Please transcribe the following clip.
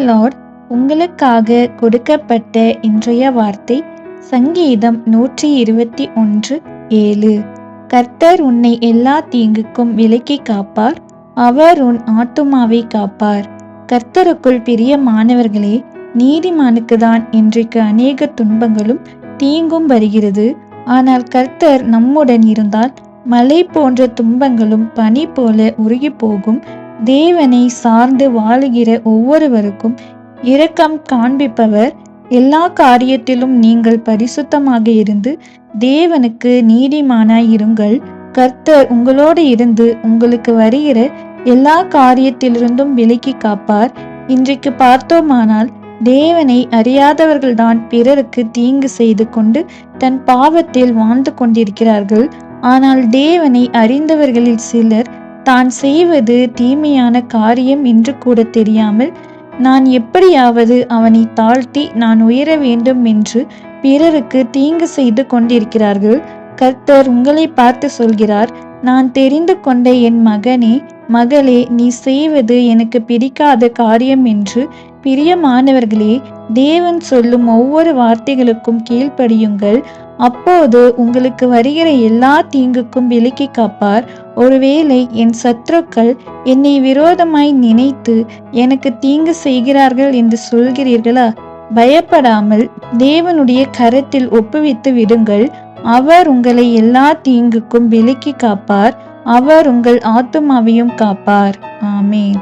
Lord உங்களுக்காக கொடுக்கப்பட்ட இன்றைய வார்த்தை சங்கீதம் நூற்றி இருபத்தி ஒன்று ஏழு. கர்த்தர் உன்னை எல்லா தீங்குக்கும் விலக்கி காப்பார். அவர் உன் ஆத்துமாவை காப்பார். கர்த்தருக்குள் பிரியமானவர்களே நீதிமானுக்கு தான் இன்றைக்கு அநேக துன்பங்களும் தீங்கும் வருகிறது. ஆனால் கர்த்தர் நம்முடன் இருந்தால் மலை போன்ற துன்பங்களும் பனி போல உருகி போகும் தேவனை சார்ந்து வாழுகிற ஒவ்வொருவருக்கும் இரக்கம் காண்பிப்பவர். எல்லா காரியத்திலும் நீங்கள் பரிசுத்தமாக இருந்து தேவனுக்கு நீதிமானாய் இருங்கள். கர்த்தர் உங்களோடு இருந்து உங்களுக்கு வருகிற எல்லா காரியத்திலிருந்தும் விலக்கி காப்பார். இன்றைக்கு பார்த்தோமானால் தேவனை அறியாதவர்கள்தான் பிறருக்கு தீங்கு செய்து கொண்டு தன் பாவத்தில் வாழ்ந்து கொண்டிருக்கிறார்கள். ஆனால் தேவனை அறிந்தவர்களில் சிலர் தான் செய்வது தீமையான காரியம் என்று கூட தெரியாமல் நான் எப்படியாவது அவனை தாழ்த்தி நான் உயர வேண்டும் என்று பிறருக்கு தீங்கு செய்து கொண்டிருக்கிறார்கள். கர்த்தர் உங்களை பார்த்து சொல்கிறார் நான் தெரிந்து கொண்ட என் மகனே மகளே நீ செய்வது எனக்கு பிடிக்காத காரியம் என்று பிரியமானவர்களே தேவன் சொல்லும் ஒவ்வொரு வார்த்தைகளுக்கும் கீழ்ப்படியுங்கள். அப்போது உங்களுக்கு வருகிற எல்லா தீங்குக்கும் விலக்கி காப்பார். ஒருவேளை என் சத்துருக்கள் என்னை விரோதமாய் நினைத்து எனக்கு தீங்கு செய்கிறார்கள் என்று சொல்கிறீர்களா? பயப்படாமல் தேவனுடைய கரத்தில் ஒப்புவித்து விடுங்கள். அவர் உங்களை எல்லா தீங்குக்கும் விலக்கி காப்பார். அவர் உங்கள் ஆத்துமாவையும் காப்பார். ஆமேன்.